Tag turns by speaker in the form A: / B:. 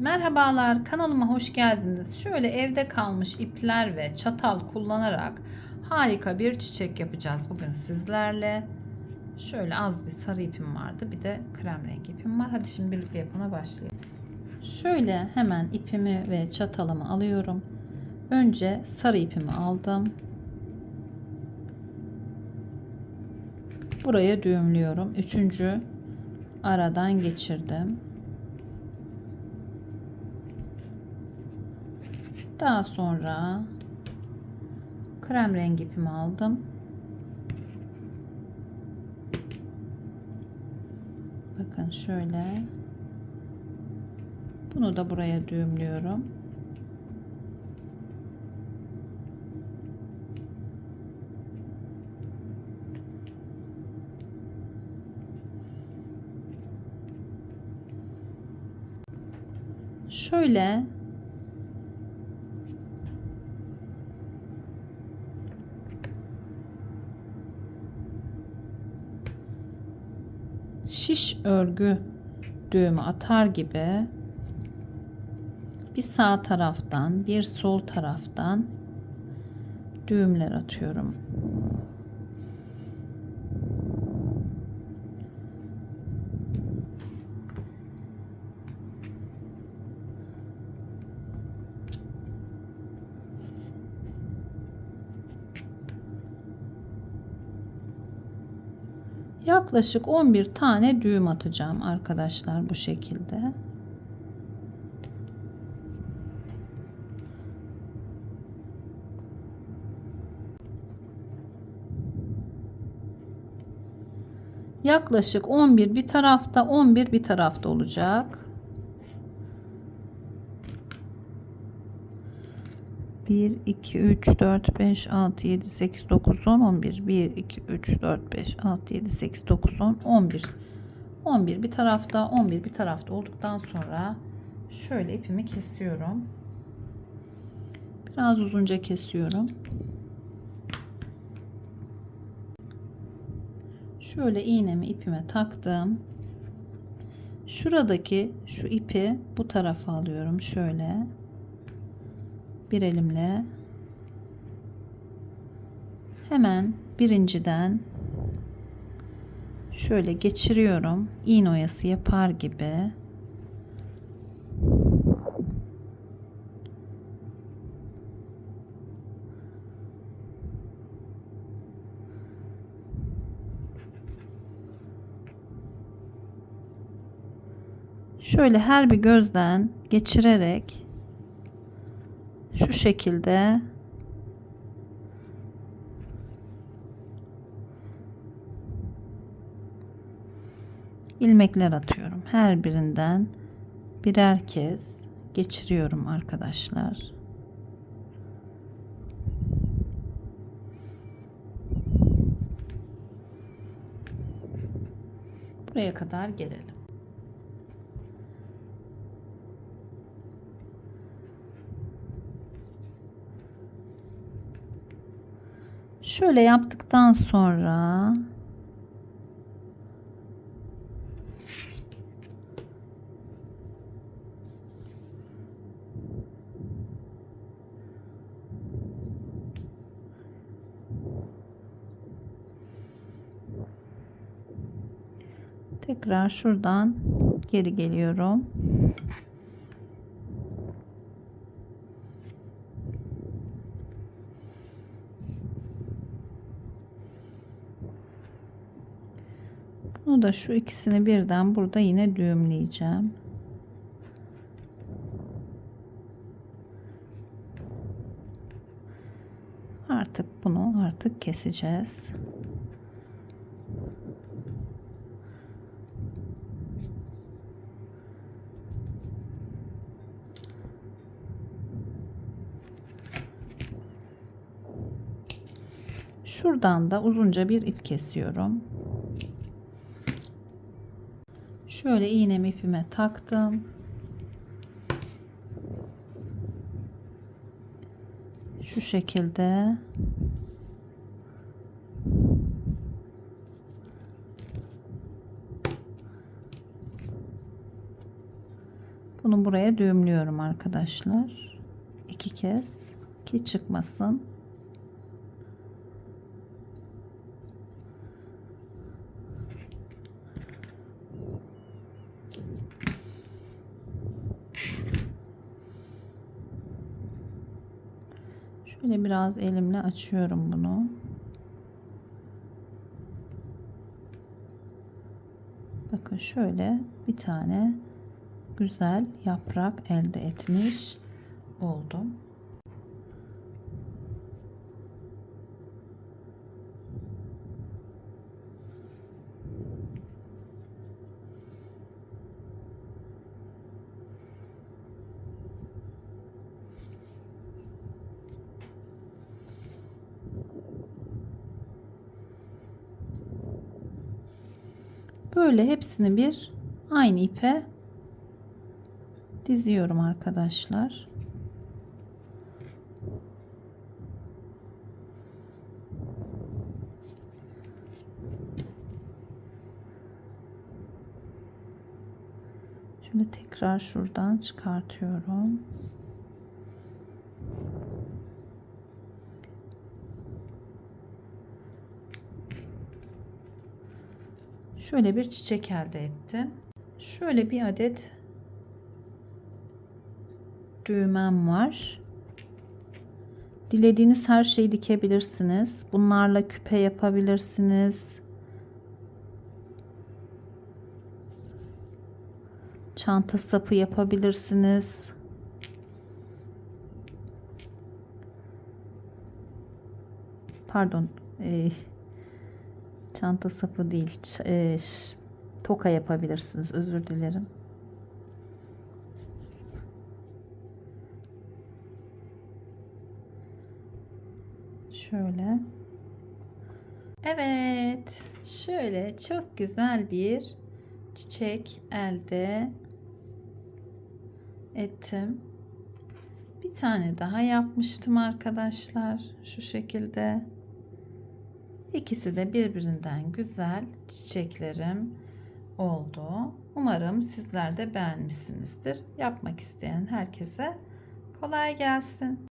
A: Merhabalar, kanalıma hoş geldiniz. Şöyle evde kalmış ipler ve çatal kullanarak harika bir çiçek yapacağız bugün sizlerle. Şöyle az bir sarı ipim vardı, bir de krem rengi ipim var. Hadi şimdi birlikte yapına başlayalım. Şöyle hemen ipimi ve çatalımı alıyorum. Önce sarı ipimi aldım. Buraya düğümlüyorum. Üçüncü aradan geçirdim. Daha sonra krem rengi ipimi aldım. Bakın şöyle. Bunu da buraya düğümlüyorum. Şöyle şiş örgü düğümü atar gibi bir sağ taraftan bir sol taraftan düğümler atıyorum. Yaklaşık 11 tane düğüm atacağım arkadaşlar bu şekilde. Yaklaşık 11 bir tarafta 11 bir tarafta olacak. 1, 2, 3, 4, 5, 6, 7, 8, 9, 10, 11. 1, 2, 3, 4, 5, 6, 7, 8, 9, 10, 11. 11 bir tarafta, 11 bir tarafta olduktan sonra şöyle ipimi kesiyorum. Biraz uzunca kesiyorum. Şöyle iğnemi ipime taktım. Şuradaki şu ipi bu tarafa alıyorum şöyle bir elimle. Hemen birinciden şöyle geçiriyorum. İğne oyası yapar gibi. Şöyle her bir gözden geçirerek şu şekilde ilmekler atıyorum. Her birinden birer kez geçiriyorum arkadaşlar. Buraya kadar gelelim. Şöyle yaptıktan sonra tekrar şuradan geri geliyorum. Bunu da şu ikisini birden burada yine düğümleyeceğim. Artık bunu artık keseceğiz. Şuradan da uzunca bir ip kesiyorum. Şöyle iğnemi ipime taktım. Şu şekilde Bunu buraya düğümlüyorum arkadaşlar. İki kez ki çıkmasın. Şöyle biraz elimle açıyorum bunu. Bakın şöyle bir tane güzel yaprak elde etmiş oldum. Böyle hepsini bir aynı ipe diziyorum arkadaşlar. Şöyle tekrar şuradan çıkartıyorum. Şöyle bir çiçek elde ettim. Şöyle bir adet düğmem var. Dilediğiniz her şeyi dikebilirsiniz. Bunlarla küpe yapabilirsiniz. Çanta sapı yapabilirsiniz. Pardon. Ee, çanta sapı değil. ş- toka yapabilirsiniz. Özür dilerim. Şöyle. Evet. Şöyle çok güzel bir çiçek elde ettim. Bir tane daha yapmıştım arkadaşlar. Şu şekilde. İkisi de birbirinden güzel çiçeklerim oldu. Umarım sizler de beğenmişsinizdir. Yapmak isteyen herkese kolay gelsin.